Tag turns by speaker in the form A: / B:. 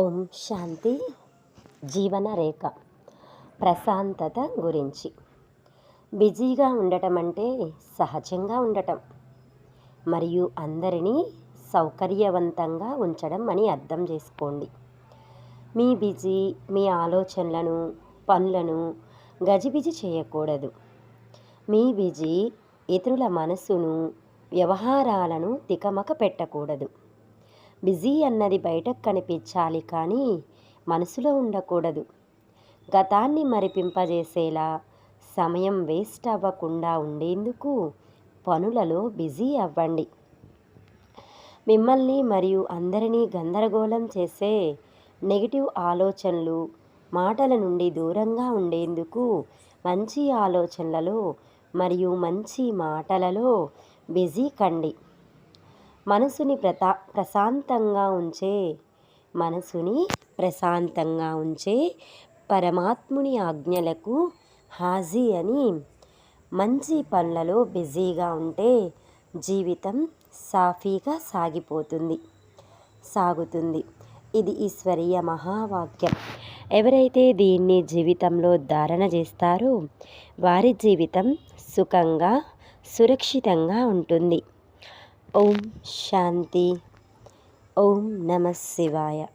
A: ఓం శాంతి జీవన రేఖ ప్రశాంతత గురించి. బిజీగా ఉండటం అంటే సహజంగా ఉండటం మరియు అందరినీ సౌకర్యవంతంగా ఉంచడం అని అర్థం చేసుకోండి. మీ బిజీ మీ ఆలోచనలను పనులను గజిబిజి చేయకూడదు. మీ బిజీ ఇతరుల మనసును వ్యవహారాలను తికమక పెట్టకూడదు. బిజీ అన్నది బయటకు కనిపించాలి కానీ మనసులో ఉండకూడదు. గతాన్ని మరిపింపజేసేలా సమయం వేస్ట్ అవ్వకుండా ఉండేందుకు పనులలో బిజీ అవ్వండి. మిమ్మల్ని మరియు అందరినీ గందరగోళం చేసే నెగిటివ్ ఆలోచనలు మాటల నుండి దూరంగా ఉండేందుకు మంచి ఆలోచనలలో మరియు మంచి మాటలలో బిజీ కండి. మనసుని ప్రతా ప్రశాంతంగా ఉంచే మనసుని ప్రశాంతంగా ఉంచే పరమాత్ముని ఆజ్ఞలకు హాజీ అని మంచి పనులలో బిజీగా ఉంటే జీవితం సాఫీగా సాగిపోతుంది సాగుతుంది. ఇది ఈశ్వరీయ మహావాక్యం. ఎవరైతే దీన్ని జీవితంలో ధారణ చేస్తారో వారి జీవితం సుఖంగా సురక్షితంగా ఉంటుంది. ఓం శాంతి. ఓం నమ శివాయ.